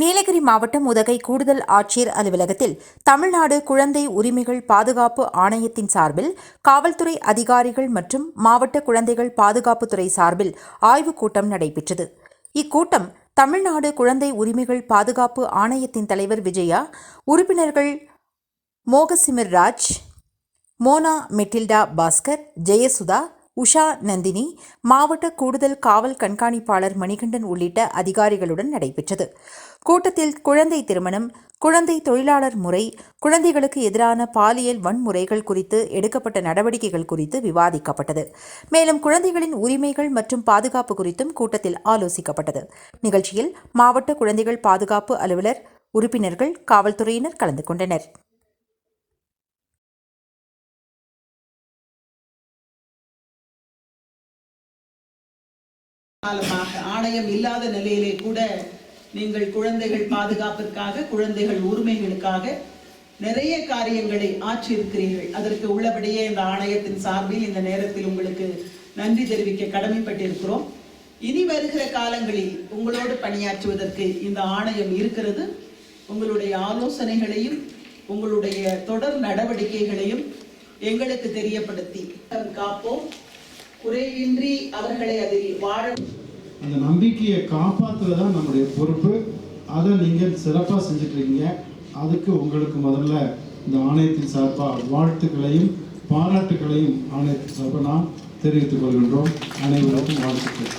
நீலகிரி மாவட்டம் உதகை கூடுதல் ஆட்சியர் அலுவலகத்தில் தமிழ்நாடு குழந்தை உரிமைகள் பாதுகாப்பு ஆணையத்தின் சார்பில் காவல்துறை அதிகாரிகள் மற்றும் மாவட்ட குழந்தைகள் பாதுகாப்புத்துறை சார்பில் ஆய்வுக் கூட்டம் நடைபெற்றது. இக்கூட்டம் தமிழ்நாடு குழந்தை உரிமைகள் பாதுகாப்பு ஆணையத்தின் தலைவர் விஜயா உறுப்பினர்கள் மோகசிமிர் ராஜ் மோனா மெட்டில்டா பாஸ்கர் ஜெயசுதா உஷா நந்தினி மாவட்ட கூடுதல் காவல் கண்காணிப்பாளர் மணிகண்டன் உள்ளிட்ட அதிகாரிகளுடன் நடைபெற்றது. கூட்டத்தில் குழந்தை திருமணம் குழந்தை தொழிலாளர் முறை குழந்தைகளுக்கு எதிரான பாலியல் வன்முறைகள் குறித்து எடுக்கப்பட்ட நடவடிக்கைகள் குறித்து விவாதிக்கப்பட்டது. மேலும் குழந்தைகளின் உரிமைகள் மற்றும் பாதுகாப்பு குறித்தும் கூட்டத்தில் ஆலோசிக்கப்பட்டது. நிகழ்ச்சியில் மாவட்ட குழந்தைகள் பாதுகாப்பு அலுவலர் உறுப்பினர்கள் காவல்துறையினர் கலந்து கொண்டனர். காலமாக ஆணையம் இல்லாத நிலையிலே கூட நீங்கள் குழந்தைகள் பாதுகாப்பிற்காக குழந்தைகள் உரிமைகளுக்காக நிறைய காரியங்களை ஆற்றியிருக்கிறீர்கள். அதற்கு உள்ளபடியே இந்த ஆணையத்தின் சார்பில் இந்த நேரத்தில் உங்களுக்கு நன்றி தெரிவிக்க கடமைப்பட்டிருக்கிறோம். இனி வருகிற காலங்களில் உங்களோடு பணியாற்றுவதற்கு இந்த ஆணையம் இருக்கிறது. உங்களுடைய ஆலோசனைகளையும் உங்களுடைய தொடர் நடவடிக்கைகளையும் எங்களுக்கு தெரியப்படுத்தி காப்போம். குறையின்றி அவர்களை அதில் வாழ அந்த நம்பிக்கையை காப்பாற்றுறது தான் நம்முடைய பொறுப்பு. அதை நீங்கள் சிறப்பாக செஞ்சிட்ருக்கீங்க அதுக்கு உங்களுக்கு முதல்ல இந்த ஆணையத்தின் சார்பாக வாழ்த்துக்களையும் பாராட்டுகளையும் ஆணையத்தின் சார்பாக நாம் தெரிவித்துக் கொள்கின்றோம். அனைவருக்கும் வாழ்த்துக்கள்.